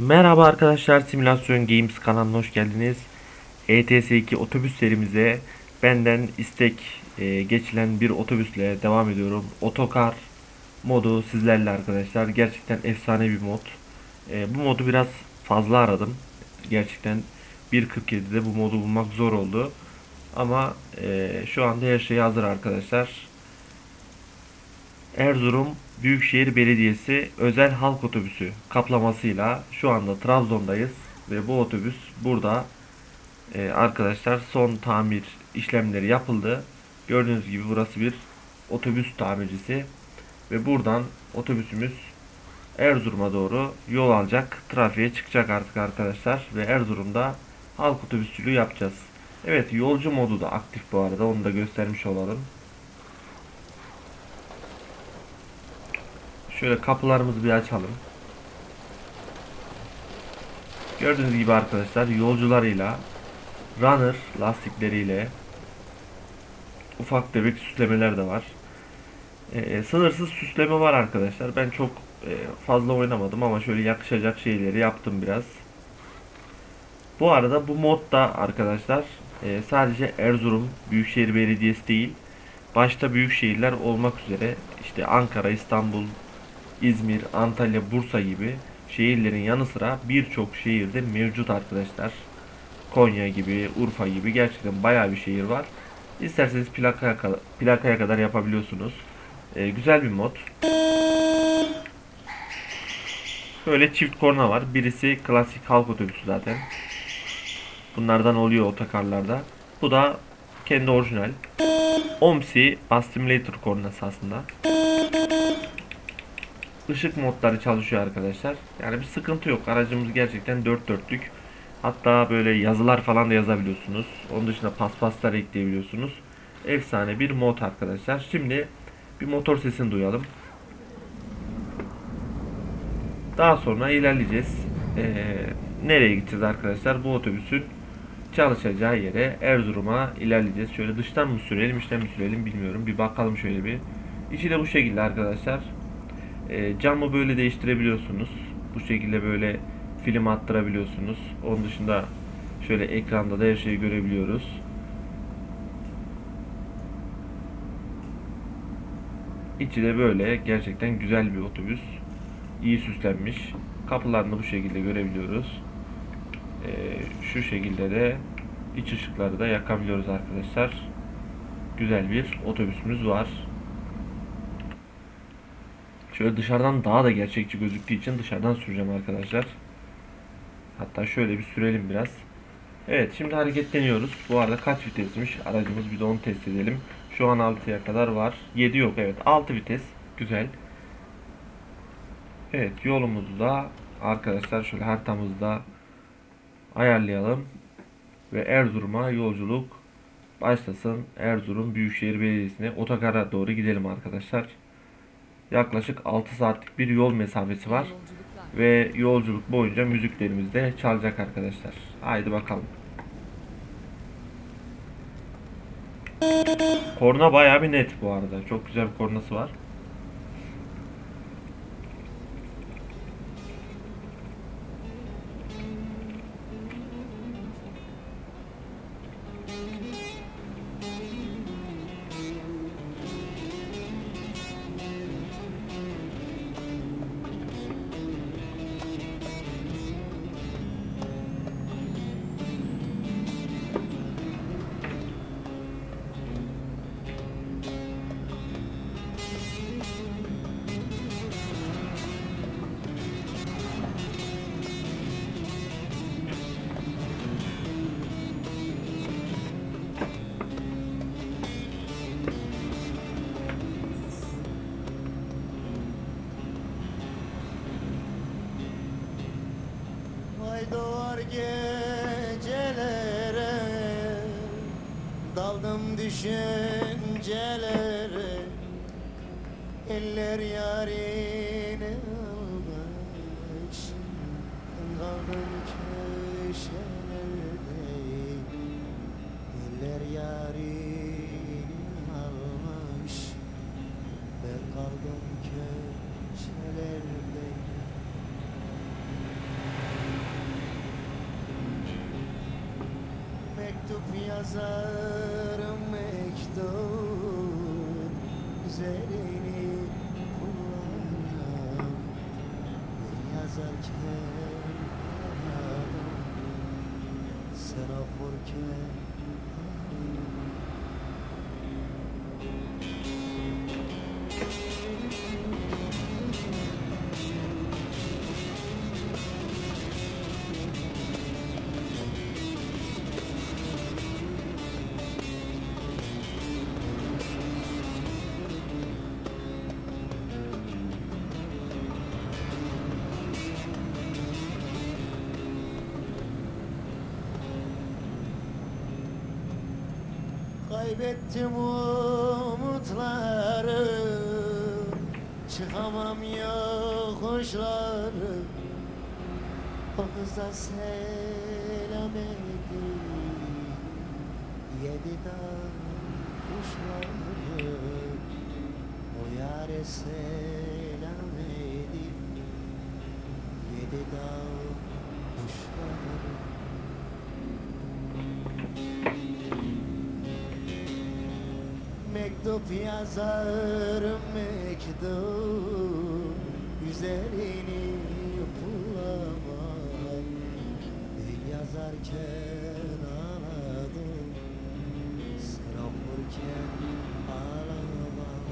Merhaba arkadaşlar Simülasyon Games kanalına hoş geldiniz. ETS2 otobüs serimize benden istek e, geçilen bir otobüsle devam ediyorum. Otokar modu sizlerle arkadaşlar. Gerçekten efsane bir mod. E, bu modu biraz fazla aradım. Gerçekten 1.47'de bu modu bulmak zor oldu. Ama e, şu anda her şey hazır arkadaşlar. Erzurum Büyükşehir Belediyesi özel halk otobüsü kaplamasıyla şu anda Trabzon'dayız ve bu otobüs burada Ee, arkadaşlar son tamir işlemleri yapıldı. Gördüğünüz gibi burası bir otobüs tamircisi ve buradan otobüsümüz Erzurum'a doğru yol alacak. Trafiğe çıkacak artık arkadaşlar ve Erzurum'da halk otobüsçülüğü yapacağız. Evet yolcu modu da aktif bu arada onu da göstermiş olalım. Şöyle kapılarımızı bir açalım. Gördüğünüz gibi arkadaşlar yolcularıyla runner lastikleriyle ufak tefek süslemeler de var. Ee, sınırsız süsleme var arkadaşlar. Ben çok e, fazla oynamadım ama şöyle yakışacak şeyleri yaptım biraz. Bu arada bu modda arkadaşlar e, sadece Erzurum Büyükşehir Belediyesi değil başta büyük şehirler olmak üzere işte Ankara, İstanbul, İzmir, Antalya, Bursa gibi şehirlerin yanı sıra birçok şehirde mevcut arkadaşlar. Konya gibi, Urfa gibi gerçekten bayağı bir şehir var. İsterseniz plakaya, ka- plakaya kadar yapabiliyorsunuz. Ee, güzel bir mod. Böyle çift korna var. Birisi klasik halk otobüsü zaten. Bunlardan oluyor otokarlarda. Bu da kendi orijinal. OMSI Bus Simulator kornası aslında. Işık modları çalışıyor arkadaşlar. Yani bir sıkıntı yok. Aracımız gerçekten dört dörtlük. Hatta böyle yazılar falan da yazabiliyorsunuz. Onun dışında paspaslar ekleyebiliyorsunuz. Efsane bir mod arkadaşlar. Şimdi bir motor sesini duyalım. Daha sonra ilerleyeceğiz. Ee, nereye gideceğiz arkadaşlar? Bu otobüsün çalışacağı yere Erzurum'a ilerleyeceğiz. Şöyle dıştan mı sürelim, içten mi sürelim bilmiyorum. Bir bakalım şöyle bir. İçi de bu şekilde arkadaşlar. E, camı böyle değiştirebiliyorsunuz. Bu şekilde böyle film attırabiliyorsunuz. Onun dışında şöyle ekranda da her şeyi görebiliyoruz. İçi de böyle gerçekten güzel bir otobüs. İyi süslenmiş. Kapılarını bu şekilde görebiliyoruz. E, şu şekilde de iç ışıkları da yakabiliyoruz arkadaşlar. Güzel bir otobüsümüz var. Şöyle dışarıdan daha da gerçekçi gözüktüğü için dışarıdan süreceğim arkadaşlar. Hatta şöyle bir sürelim biraz. Evet şimdi hareketleniyoruz. Bu arada kaç vitesmiş aracımız bir de onu test edelim. Şu an 6'ya kadar var. 7 yok evet 6 vites. Güzel. Evet yolumuzu da arkadaşlar şöyle haritamızda ayarlayalım. Ve Erzurum'a yolculuk başlasın. Erzurum Büyükşehir Belediyesi'ne otogara doğru gidelim arkadaşlar. Yaklaşık 6 saatlik bir yol mesafesi var. Ve yolculuk boyunca müziklerimiz de çalacak arkadaşlar. Haydi bakalım. Korna bayağı bir net bu arada. Çok güzel bir kornası var. Gecelere Daldım düşüncelere. Eller yarine Yazarım mektup Üzerini kullanırım. Yazarken Sen okurken Kaybettim umutları Çıkamam yokuşları. O kıza selam edin Yedi dağ kuşları O yare selam edin Yedi dağ kuşları Mektup yazarım mektup Üzerini bulamam Yazarken ağladım Sen okurken ağlamam.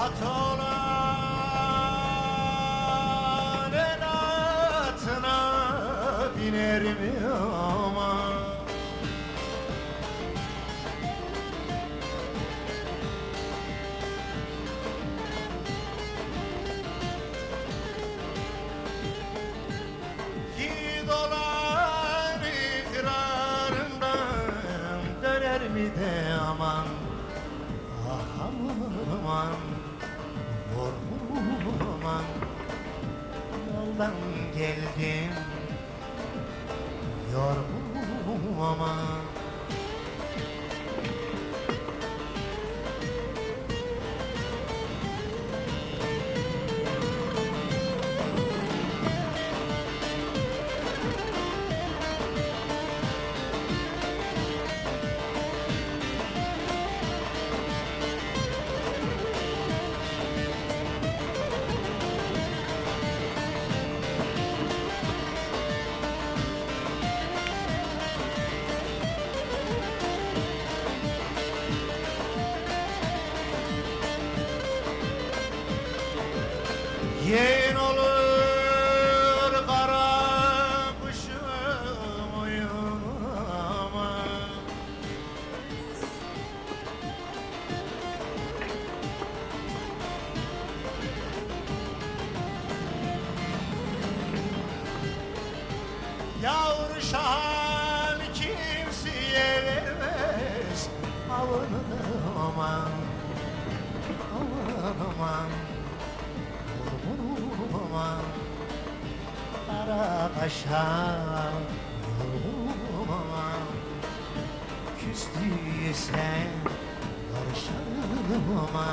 At Yorgunum Küstüysen Barışalım ama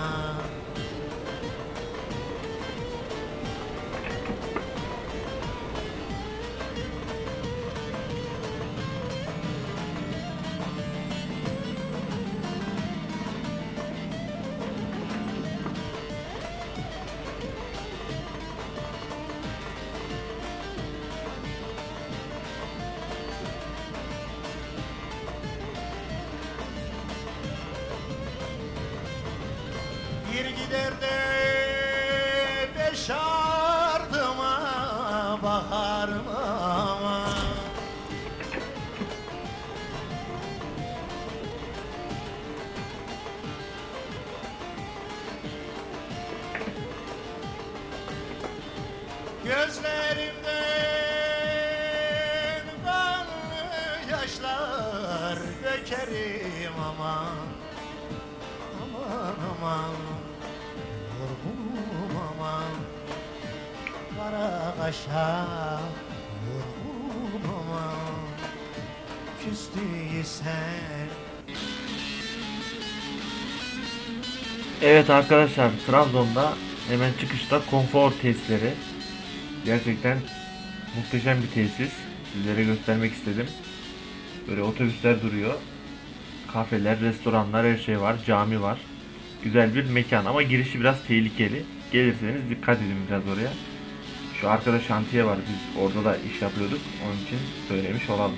başa vurguma küstüysen Evet arkadaşlar Trabzon'da hemen çıkışta konfor tesisleri gerçekten muhteşem bir tesis sizlere göstermek istedim. Böyle otobüsler duruyor. Kafeler, restoranlar her şey var. Cami var. Güzel bir mekan ama girişi biraz tehlikeli. Gelirseniz dikkat edin biraz oraya. Şu arkada şantiye var. Biz orada da iş yapıyorduk. Onun için söylemiş olalım.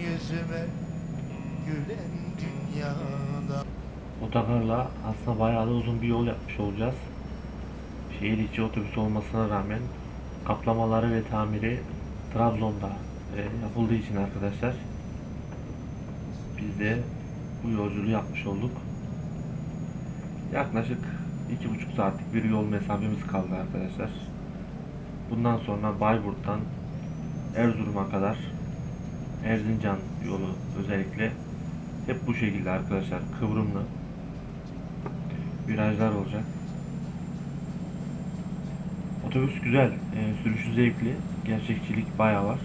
Yüzüme Gülen dünyada Otogarla aslında bayağı da uzun bir yol yapmış olacağız. Şehir içi otobüs olmasına rağmen kaplamaları ve tamiri Trabzon'da e, yapıldığı için arkadaşlar biz de bu yolculuğu yapmış olduk. Yaklaşık iki buçuk saatlik bir yol mesafemiz kaldı arkadaşlar. Bundan sonra Bayburt'tan Erzurum'a kadar Erzincan yolu özellikle hep bu şekilde arkadaşlar kıvrımlı virajlar olacak. Otobüs güzel, e, sürüşü zevkli, gerçekçilik bayağı var.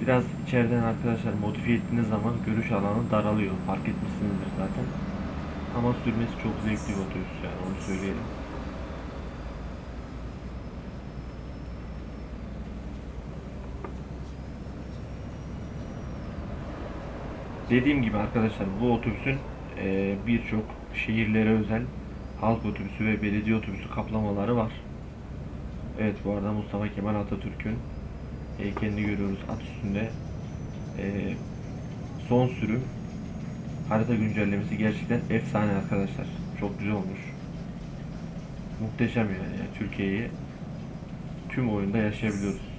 Biraz içeriden arkadaşlar modifiye ettiğiniz zaman görüş alanı daralıyor. Fark etmişsinizdir zaten. Ama sürmesi çok zevkli bir otobüs yani onu söyleyelim. Dediğim gibi arkadaşlar bu otobüsün e, birçok şehirlere özel halk otobüsü ve belediye otobüsü kaplamaları var. Evet bu arada Mustafa Kemal Atatürk'ün heykelini görüyoruz at üstünde. E, son sürüm harita güncellemesi gerçekten efsane arkadaşlar. Çok güzel olmuş. Muhteşem yani. yani Türkiye'yi tüm oyunda yaşayabiliyoruz.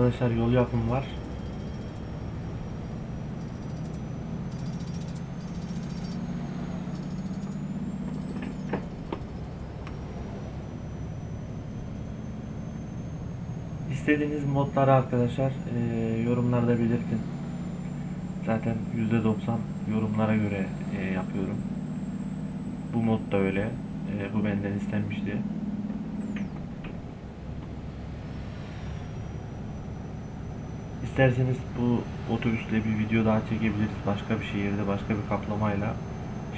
Arkadaşlar yol yapım var. İstediğiniz modları arkadaşlar eee, yorumlarda belirtin. Zaten %90 yorumlara göre eee, yapıyorum. Bu mod da öyle. Eee, bu benden istenmişti. İsterseniz bu otobüsle bir video daha çekebiliriz. Başka bir şehirde, başka bir kaplamayla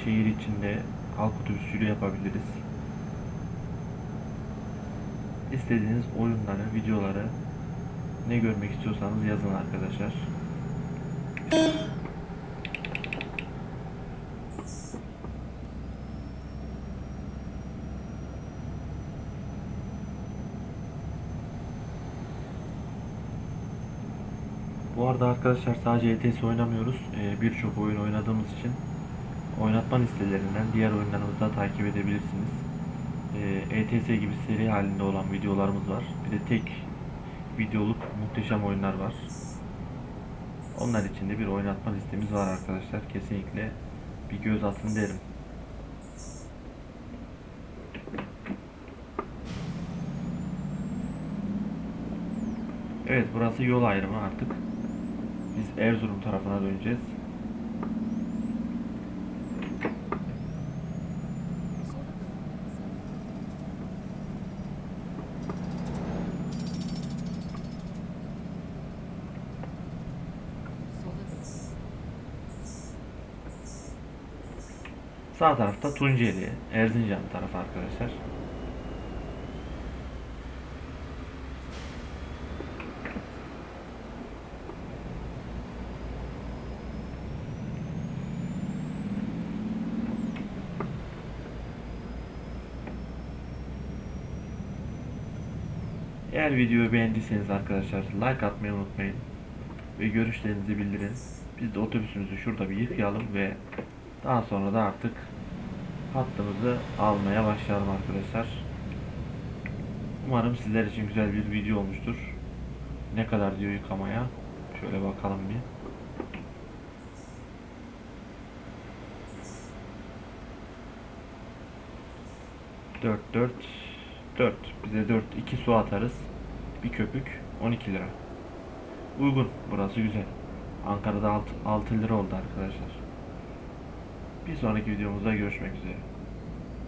şehir içinde halk otobüsçülüğü yapabiliriz. İstediğiniz oyunları, videoları ne görmek istiyorsanız yazın arkadaşlar. Bu arada arkadaşlar sadece ETS oynamıyoruz. Ee, Birçok oyun oynadığımız için oynatma listelerinden diğer oyunlarımızı da takip edebilirsiniz. Ee, ETS gibi seri halinde olan videolarımız var. Bir de tek videoluk muhteşem oyunlar var. Onlar için de bir oynatma listemiz var arkadaşlar. Kesinlikle bir göz atın derim. Evet burası yol ayrımı artık. Biz Erzurum tarafına döneceğiz. Sağ tarafta Tunceli, Erzincan tarafı arkadaşlar. Eğer videoyu beğendiyseniz arkadaşlar like atmayı unutmayın. Ve görüşlerinizi bildirin. Biz de otobüsümüzü şurada bir yıkayalım ve daha sonra da artık hattımızı almaya başlayalım arkadaşlar. Umarım sizler için güzel bir video olmuştur. Ne kadar diyor yıkamaya? Şöyle bakalım bir. Dört dört dört. Bize dört iki su atarız. Bir köpük 12 lira. Uygun. Burası güzel. Ankara'da 6, 6 lira oldu arkadaşlar. Bir sonraki videomuzda görüşmek üzere.